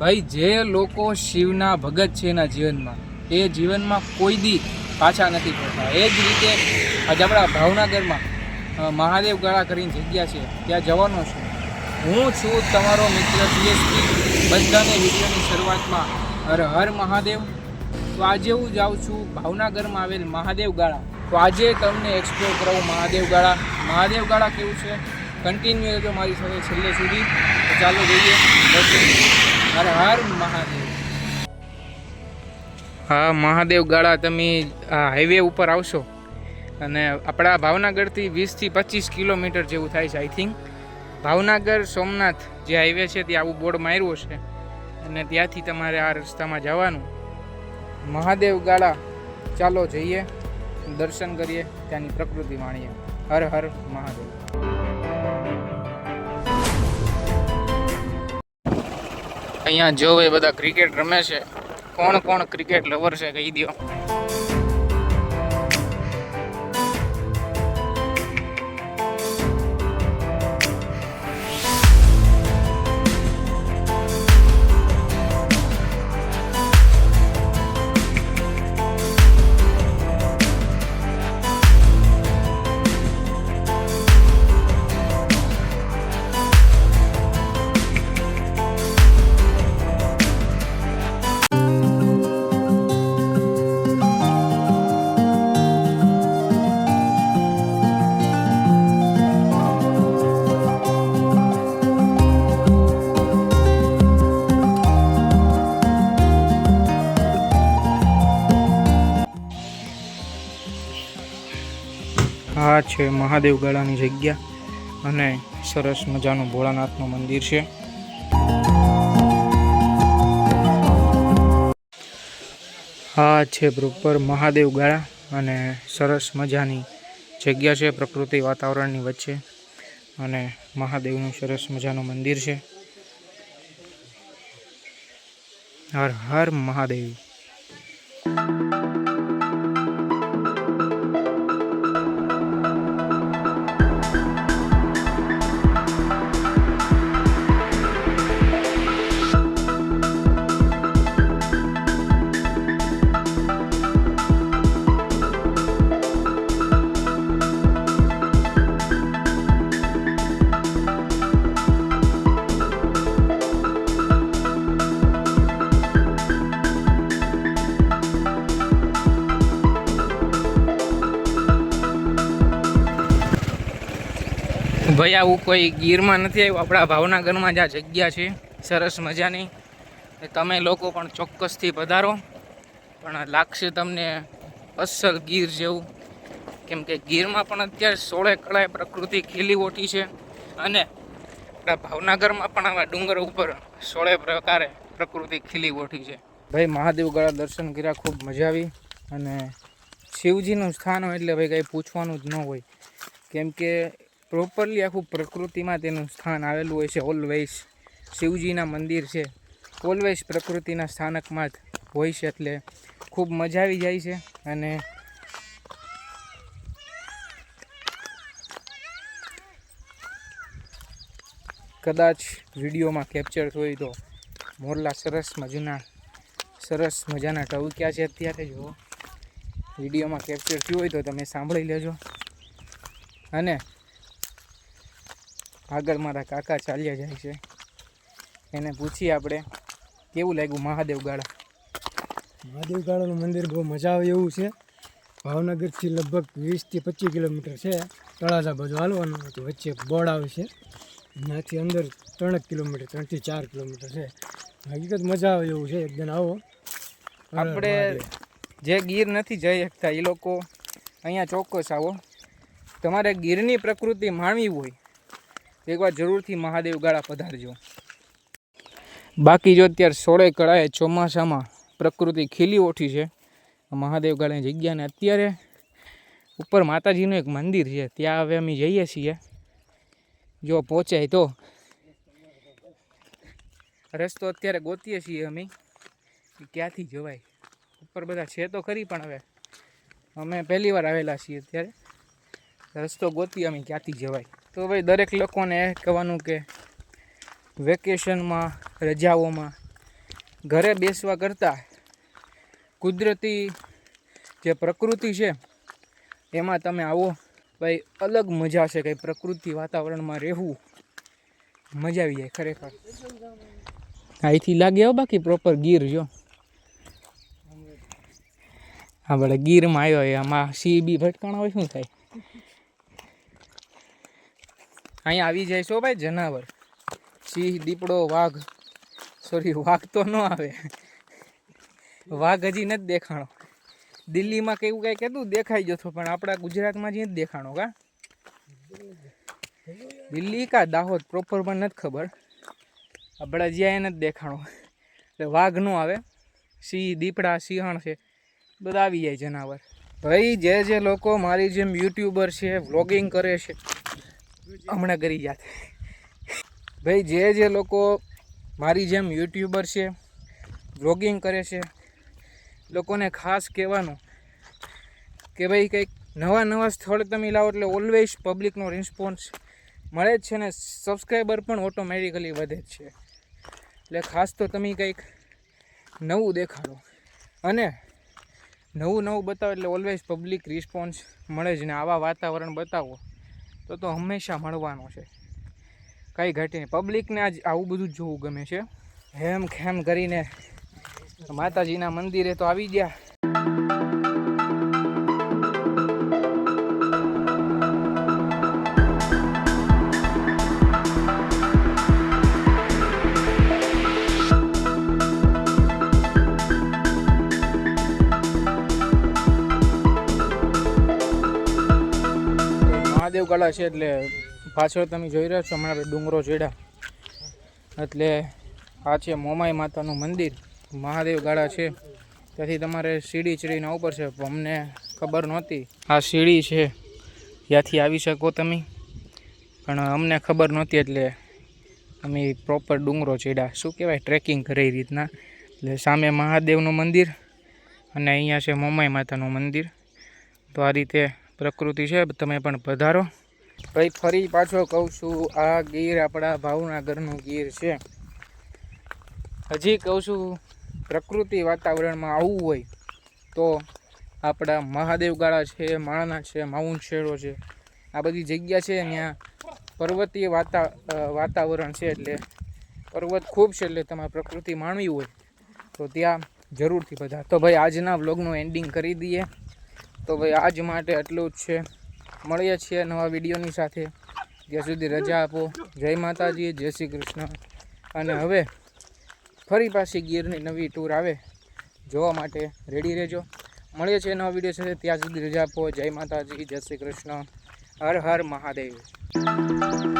ભાઈ, જે લોકો શિવના ભગત છે એના જીવનમાં, એ જીવનમાં કોઈ દી પાછા નથી પડતા. એ જ રીતે આજે આપણા ભાવનગરમાં મહાદેવ ગળા કરીને જગ્યા છે, ત્યાં જવાનો છું. હું છું તમારો મિત્ર પીએસપી બધાને વિડીયોની શરૂઆતમાં હર હર મહાદેવ. તો આજે હું જાઉં છું ભાવનગરમાં આવેલ મહાદેવ ગાળા. તો આજે તમને એક્સપ્લોર કરાવું મહાદેવ ગાળા. મહાદેવ ગાળા કેવું છે? કન્ટિન્યુ રહેજો મારી સાથે છેલ્લે સુધી. ચાલો જોઈએ. હર હર મહાદેવ. હા, મહાદેવ ગાળા, તમે હાઈવે ઉપર આવશો. અને આપણા ભાવનગરથી વીસથી પચીસ કિલોમીટર જેવું થાય છે આઈ થિંક ભાવનગર, સોમનાથ જે હાઈવે છે, ત્યાં આવું બોર્ડ માર્યું છે અને ત્યાંથી તમારે આ રસ્તામાં જવાનું. મહાદેવ ગાળા, ચાલો જઈએ. દર્શન કરીએ, ત્યાંની પ્રકૃતિ માણીએ. હર હર મહાદેવ. અહીંયા જો એ બધા ક્રિકેટ રમે છે. કોણ કોણ ક્રિકેટ લવર છે કહી દો આ છે, મહાદેવ ગાળાની જગ્યા અને સરસ મજાનું ભોળાનાથનું મંદિર છે. આ છે પ્રોપર મહાદેવ ગાળા અને સરસ મજાની જગ્યા છે, પ્રકૃતિ વાતાવરણની વચ્ચે અને મહાદેવનું સરસ મજાનું મંદિર છે. હર હર મહાદેવ. ભાઈ, આવું કોઈ ગીરમાં નથી આવ્યું. આપણા ભાવનગરમાં જ આ જગ્યા છે. સરસ મજાની. તમે લોકો પણ ચોક્કસથી પધારો. પણ લાગશે તમને અસલ ગીર જેવું. કેમ કે ગીરમાં પણ અત્યારે સોળે કળાએ પ્રકૃતિ ખીલી ઓઠી છે. અને આપણા ભાવનગરમાં પણ આવા ડુંગર ઉપર સોળે પ્રકારે પ્રકૃતિ ખીલી ઓઠી છે. ભાઈ, મહાદેવ ગળા દર્શન કર્યા, ખૂબ મજા આવી. અને શિવજીનું સ્થાન હોય એટલે ભાઈ, કંઈ પૂછવાનું જ ન હોય. કેમ કે પ્રોપરલી આખું પ્રકૃતિમાં તેનું સ્થાન આવેલું હોય છે ઓલવેઝ શિવજીના મંદિર છે. ઓલવેઝ પ્રકૃતિના સ્થાનકમાં જ હોય છે એટલે ખૂબ મજા આવી જાય છે અને કદાચ વિડીયોમાં કેપ્ચર હોય તો મોરલા સરસ મજાના સરસ મજાના ટવક્યા છે અત્યારે જુઓ વિડીયોમાં કેપ્ચર થયું હોય તો તમે સાંભળી લેજો. અને આગળ મારા કાકા ચાલ્યા જાય છે. એને પૂછીએ આપણે કેવું લાગ્યું મહાદેવ ગાળા? મહાદેવ ગાળાનું મંદિર બહુ મજા આવે એવું છે. ભાવનગરથી લગભગ વીસથી પચીસ કિલોમીટર છે. તળાજા બાજુ હાલવાનું હોય તો વચ્ચે બોર્ડ આવે છે. ત્યાંથી અંદર ત્રણ કિલોમીટર ત્રણથી ચાર કિલોમીટર છે. હકીકત મજા આવે એવું છે. એકદમ આવો. આપણે જે ગીર નથી જઈ શકતા એ લોકો અહીંયા ચોક્કસ આવો. તમારે ગીરની પ્રકૃતિ માણવી હોય. એકવાર જરૂરથી મહાદેવ ગાળા પધારજો. બાકી જો અત્યારે સોળે કળાએ ચોમાસામાં પ્રકૃતિ ખીલી ઓઠી છે મહાદેવ ગાળાની જગ્યાને અત્યારે ઉપર માતાજીનું એક મંદિર છે, ત્યાં હવે અમે જઈએ છીએ. જો પહોંચાય તો. રસ્તો અત્યારે ગોતીએ છીએ અમે. ક્યાંથી જવાય? ઉપર બધા છે તો ખરી પણ હવે. અમે પહેલી વાર આવેલા છીએ અત્યારે. રસ્તો ગોતી અમે ક્યાંથી જવાય? તો ભાઈ દરેક લોકોને એ કહેવાનું કે વેકેશનમાં, રજાઓમાં ઘરે બેસવા કરતાં કુદરતી જે પ્રકૃતિ છે, એમાં તમે આવો. ભાઈ, અલગ મજા છે કંઈ પ્રકૃતિ વાતાવરણમાં રહેવું. મજા આવી જાય ખરેખર. અહીંથી લાગે આવો બાકી પ્રોપર ગીર જો. આપણે ગીરમાં આવ્યો એમાં સી બી ભટકાણા હોય શું થાય? અહીંયા આવી જાય છો ભાઈ જનાવર. સિંહ, દીપડો, વાઘ. સોરી વાઘ તો ન આવે. વાઘ હજી નથી દેખાણો. દિલ્હીમાં કેવું કાંઈ કહેતું, દેખાઈ જતો, પણ આપણા ગુજરાતમાં જ દેખાણો, કા? દિલ્હી કા? દાહોદ. પ્રોપર પણ નથી ખબર. આપણા જ્યાં એ નથી દેખાણો. એટલે વાઘ ન આવે. સિંહ, દીપડા, સિંહણ છે. બધા આવી જાય જનાવર. ભાઈ, જે જે લોકો મારી જેમ યુટ્યુબર છે વ્લોગિંગ કરે છે હમણાં કરી જાત ભાઈ, જે જે લોકો મારી જેમ યુટ્યુબર છે વ્લોગિંગ કરે છે, લોકોને ખાસ કહેવાનું કે ભાઈ, કંઈક નવા નવા સ્થળ તમે લાવો એટલે ઓલવેઝ પબ્લિકનો રિસ્પોન્સ મળે જ છે ને સબસ્ક્રાઈબર પણ ઓટોમેટિકલી વધે જ છે. એટલે ખાસ તો તમે કંઈક નવું દેખાડો. અને નવું નવું બતાવો એટલે ઓલવેઝ પબ્લિક રિસ્પોન્સ મળે જ ને, આવા વાતાવરણ બતાવો. તો તો હંમેશા મળવાનો છે. કંઈ ઘટે નહીં. પબ્લિકને આજ આવું બધું જોવું ગમે છે. હેમ ખેમ કરીને માતાજીના મંદિરે તો આવી ગયા. મહાદેવ છે એટલે પાછળ તમે જોઈ રહ્યા છો હમણાં ડુંગરો ચડ્યા એટલે આ છે મોમાઈ માતાનું મંદિર. મહાદેવ ગાળા છે. ત્યાંથી તમારે સીડી ચડીને ઉપર છે, પણ અમને ખબર નહોતી. આ સીડી છે. ત્યાંથી આવી શકો તમે. પણ અમને ખબર નહોતી એટલે અમે પ્રોપર ડુંગરો ચડ્યા. શું કહેવાય? ટ્રેકિંગ કરે રીતના. એટલે સામે મહાદેવનું મંદિર અને અહીંયા છે મોમાઈ માતાનું મંદિર. તો આ રીતે પ્રકૃતિ છે, તમે પણ પધારો. ભાઈ, ફરી પાછો કહું છું, આ ગીર આપણા ભાવનગરનું ગીર છે. હજી કહું છું, પ્રકૃતિ વાતાવરણમાં આવવું હોય તો આપણા મહાદેવ ગાળા છે, માળના છે, માઉન્ટ શેરો છે, આ બધી જગ્યા છે ત્યાં પર્વતીય વાતા વાતાવરણ છે એટલે પર્વત ખૂબ છે એટલે તમારે પ્રકૃતિ માણવી હોય તો ત્યાં જરૂરથી બધા તો ભાઈ, આજના વ્લોગનું એન્ડિંગ કરી દઈએ. તો ભાઈ આજ માટે એટલું જ છે. મળીએ છીએ નવા વિડીયોની સાથે. ત્યાં સુધી રજા આપો. જય માતાજી, જય શ્રી કૃષ્ણ. અને હવે ફરી પાછી ગીરની નવી ટૂર આવે. જોવા માટે રેડી રહેજો. મળીએ છીએ નવા વીડિયો સાથે. ત્યાં સુધી રજા આપો. જય માતાજી, જય શ્રી કૃષ્ણ. હર હર મહાદેવ.